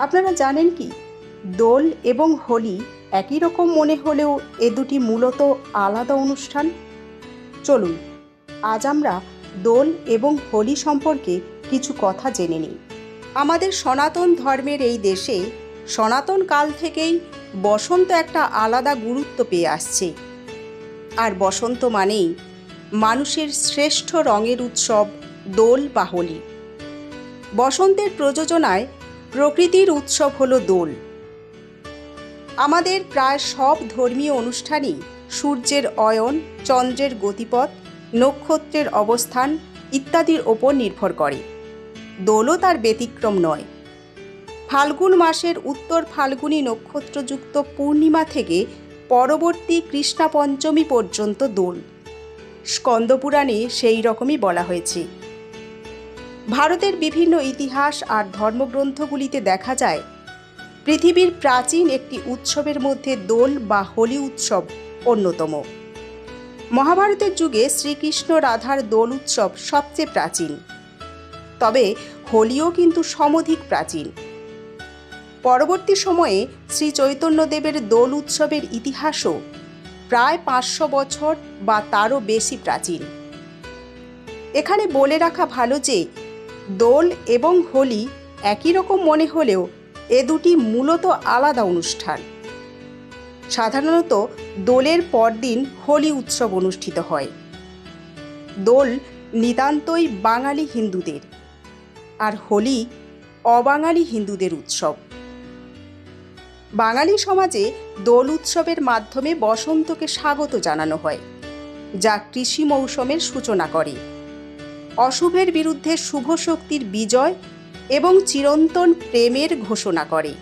আপনারা জানেন কি? দোল এবং হোলি একই রকম মনে হলেও এ দুটি মূলত আলাদা অনুষ্ঠান। চলুন, আজ আমরা দোল এবং হোলি সম্পর্কে কিছু কথা জেনে নিই। আমাদের সনাতন ধর্মের এই দেশে সনাতন কাল থেকেই বসন্ত একটা আলাদা গুরুত্ব পেয়ে আসছে। আর বসন্ত মানেই মানুষের শ্রেষ্ঠ রঙের উৎসব দোল বা হোলি। বসন্তের প্রযোজনায় প্রকৃতির উৎসব হলো দোল। আমাদের প্রায় সব ধর্মীয় অনুষ্ঠানই সূর্যের অয়ন, চন্দ্রের গতিপথ, নক্ষত্রের অবস্থান ইত্যাদির ওপর নির্ভর করে। দোলও তার ব্যতিক্রম নয়। ফাল্গুন মাসের উত্তর ফাল্গুনী নক্ষত্রযুক্ত পূর্ণিমা থেকে পরবর্তী কৃষ্ণা পঞ্চমী পর্যন্ত দোল। স্কন্দপুরাণে সেই রকমই বলা হয়েছে। ভারতের বিভিন্ন ইতিহাস আর ধর্মগ্রন্থগুলিতে দেখা যায়, পৃথিবীর প্রাচীন একটি উৎসবের মধ্যে দোল বা হোলি উৎসব অন্যতম। মহাভারতের যুগে শ্রীকৃষ্ণ রাধার দোল উৎসব সবচেয়ে প্রাচীন। তবে হোলিও কিন্তু সমধিক প্রাচীন। পরবর্তী সময়ে শ্রী চৈতন্যদেবের দোল উৎসবের ইতিহাসও প্রায় পাঁচশো বছর বা তারও বেশি প্রাচীন। এখানে বলে রাখা ভালো যে দোল এবং হোলি একই রকম মনে হলেও এ দুটি মূলত আলাদা অনুষ্ঠান। সাধারণত দোলের পরদিন হোলি উৎসব অনুষ্ঠিত হয়। দোল নিতান্তই বাঙালি হিন্দুদের আর হোলি অবাঙালি হিন্দুদের উৎসব। বাঙালি সমাজে দোল উৎসবের মাধ্যমে বসন্তকে স্বাগত জানানো হয়, যা কৃষি মৌসুমের সূচনা করে। অশুভের বিরুদ্ধে শুভ শক্তির বিজয় এবং চিরন্তন প্রেমের ঘোষণা করে।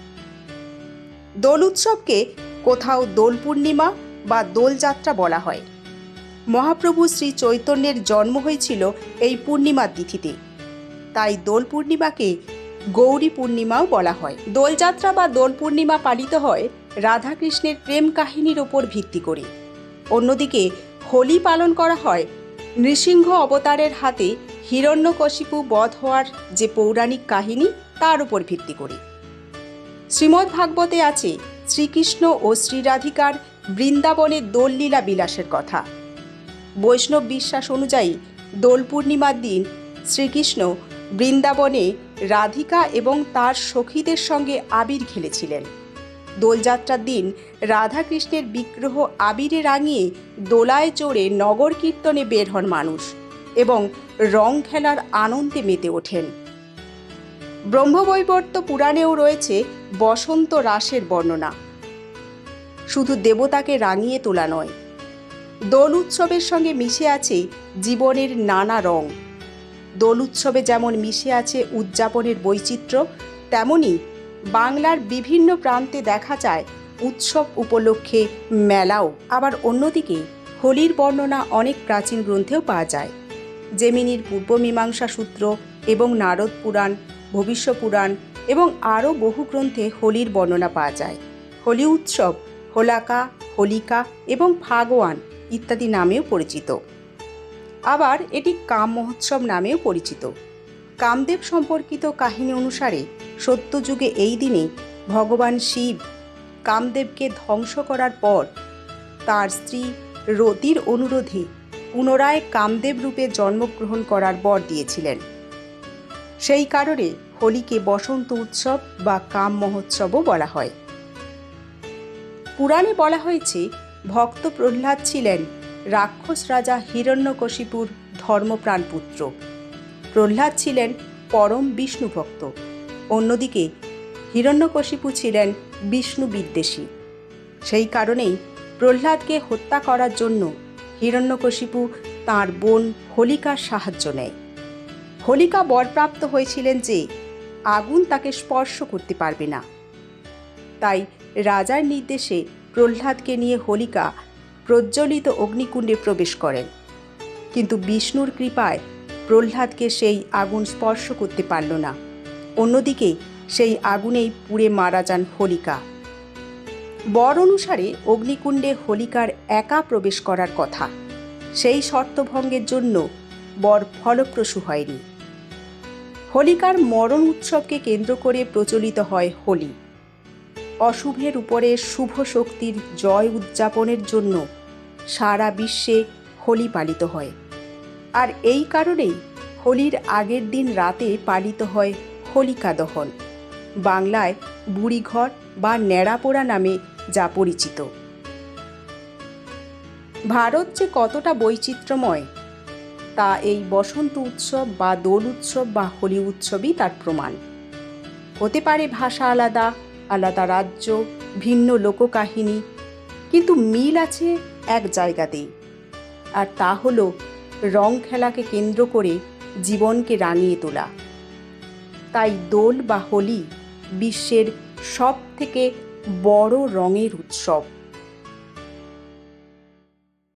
দোল উৎসবকে কোথাও দোল পূর্ণিমা বা দোলযাত্রা বলা হয়। মহাপ্রভু শ্রী চৈতন্যের জন্ম হয়েছিল এই পূর্ণিমার তিথিতে। তাই দোল পূর্ণিমাকে গৌরী পূর্ণিমাও বলা হয়। দোলযাত্রা বা দোল পূর্ণিমা পালিত হয় রাধাকৃষ্ণের প্রেম কাহিনীর ওপর ভিত্তি করে। অন্যদিকে হোলি পালন করা হয় নৃসিংহ অবতারের হাতে হিরণ্যকশিপু বধ হওয়ার যে পৌরাণিক কাহিনী, তার উপর ভিত্তি করে। শ্রীমদ্ ভাগবতে আছে শ্রীকৃষ্ণ ও শ্রীরাধিকার বৃন্দাবনের দোললীলা বিলাসের কথা। বৈষ্ণব বিশ্বাস অনুযায়ী দোল পূর্ণিমার দিন শ্রীকৃষ্ণ বৃন্দাবনে রাধিকা এবং তার সখীদের সঙ্গে আবির খেলেছিলেন। দোলযাত্রার দিন রাধাকৃষ্ণের বিগ্রহ আবিরে রাঙিয়ে দোলায় চড়ে নগর কীর্তনে বের হন মানুষ এবং রং খেলার আনন্দে মেতে ওঠেন। ব্রহ্মবৈবর্ত পুরাণেও রয়েছে বসন্ত রাসের বর্ণনা। শুধু দেবতাকে রাঙিয়ে তোলা নয়, দোল উৎসবের সঙ্গে মিশে আছে জীবনের নানা রং। দোল উৎসবে যেমন মিশে আছে উদযাপনের বৈচিত্র্য, তেমনি বাংলার বিভিন্ন প্রান্তে দেখা যায় উৎসব উপলক্ষে মেলাও। আবার অন্যদিকে হোলির বর্ণনা অনেক প্রাচীন গ্রন্থেও পাওয়া যায়। জেমিনির পূর্বমীমাংসা সূত্র এবং নারদ পুরাণ, ভবিষ্য পুরাণ এবং আরও বহু গ্রন্থে হোলির বর্ণনা পাওয়া যায়। হোলি উৎসব হোলাকা, হোলিকা এবং ফাগোয়ান ইত্যাদি নামেও পরিচিত। আবার এটি কাম মহোৎসব নামেও পরিচিত। কামদেব সম্পর্কিত কাহিনী অনুসারে সত্যযুগে এই দিনে ভগবান শিব কামদেবকে ধ্বংস করার পর তার স্ত্রী রতির অনুরোধে পুনরায় কামদেব রূপে জন্মগ্রহণ করার বর দিয়েছিলেন। সেই কারণে হোলিকে বসন্ত উৎসব বা কাম মহোৎসবও বলা হয়। পুরাণে বলা হয়েছে, ভক্ত প্রহ্লাদ ছিলেন রাক্ষস রাজা হিরণ্যকশিপুর ধর্মপ্রাণ পুত্র প্রহ্লাদ ছিলেন পরম বিষ্ণুভক্ত অন্যদিকে হিরণ্যকশিপু ছিলেন বিষ্ণু বিদ্বেষী। সেই কারণেই প্রহ্লাদকে হত্যা করার জন্য হিরণ্যকশিপু তাঁর বোন হোলিকার সাহায্য নেয়। হোলিকা বরপ্রাপ্ত হয়েছিলেন যে আগুন তাকে স্পর্শ করতে পারবে না। তাই রাজার নির্দেশে প্রহ্লাদকে নিয়ে হোলিকা প্রজ্বলিত অগ্নিকুণ্ডে প্রবেশ করেন। কিন্তু বিষ্ণুর কৃপায় প্রহ্লাদকে সেই আগুন স্পর্শ করতে পারল না। অন্যদিকে সেই আগুনেই পুড়ে মারা যান হোলিকা। বর অনুসারে অগ্নিকুণ্ডে হোলিকার একা প্রবেশ করার কথা। সেই শর্তভঙ্গের জন্য বর ফলপ্রসূ হয়নি। হোলিকার মরণ উৎসবকে কেন্দ্র করে প্রচলিত হয় হোলি। অশুভের উপরে শুভ শক্তির জয় উদযাপনের জন্য সারা বিশ্বে হোলি পালিত হয়। আর এই কারণেই হোলির আগের দিন রাতে পালিত হয় হোলিকা দহন। বাংলায় বুড়িঘর বা ন্যাড়াপোড়া নামে যা পরিচিত। ভারত যে কতটা বৈচিত্র্যময়, তা এই বসন্ত উৎসব বা দোল উৎসব বা হোলি উৎসবই তার প্রমাণ। হতে পারে ভাষা আলাদা আলাদা রাজ্য, ভিন্ন লোককাহিনী, কিন্তু মিল আছে এক জায়গাতেই। আর তা হলো রং খেলাকে কেন্দ্র করে জীবনকে রাঙিয়ে তোলা। তাই দোল বা হোলি বিশ্বের সব থেকে বড় রঙের উৎসব।